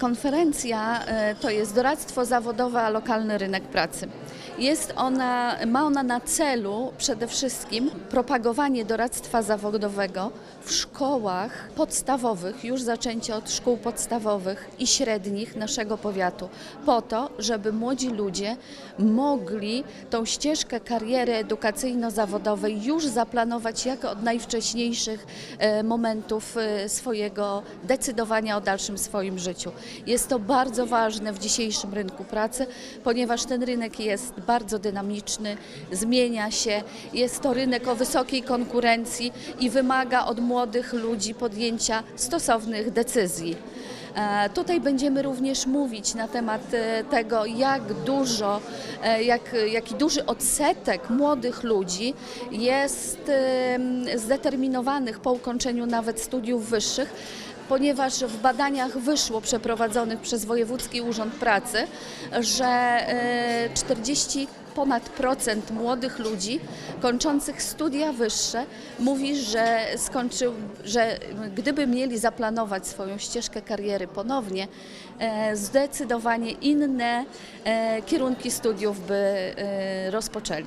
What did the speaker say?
Konferencja e, to jest doradztwo zawodowe, a lokalny rynek pracy. Jest ona, ma ona na celu przede wszystkim propagowanie doradztwa zawodowego w szkołach podstawowych, już zaczęcie od szkół podstawowych i średnich naszego powiatu, po to, żeby młodzi ludzie mogli tą ścieżkę kariery edukacyjno-zawodowej już zaplanować jak od najwcześniejszych e, momentów e, swojego decydowania o dalszym swoim życiu. Jest to bardzo ważne w dzisiejszym rynku pracy, ponieważ ten rynek jest bardzo dynamiczny, zmienia się, jest to rynek o wysokiej konkurencji i wymaga od młodych ludzi podjęcia stosownych decyzji. E, Tutaj będziemy również mówić na temat e, tego, jak dużo, e, jak, jaki duży odsetek młodych ludzi jest zdeterminowanych po ukończeniu nawet studiów wyższych, ponieważ w badaniach wyszło przeprowadzonych przez Wojewódzki Urząd Pracy, że e, 40 ponad procent młodych ludzi kończących studia wyższe mówi, że skończył, że gdyby mieli zaplanować swoją ścieżkę kariery ponownie, e, zdecydowanie inne e, kierunki studiów by e, rozpoczęli.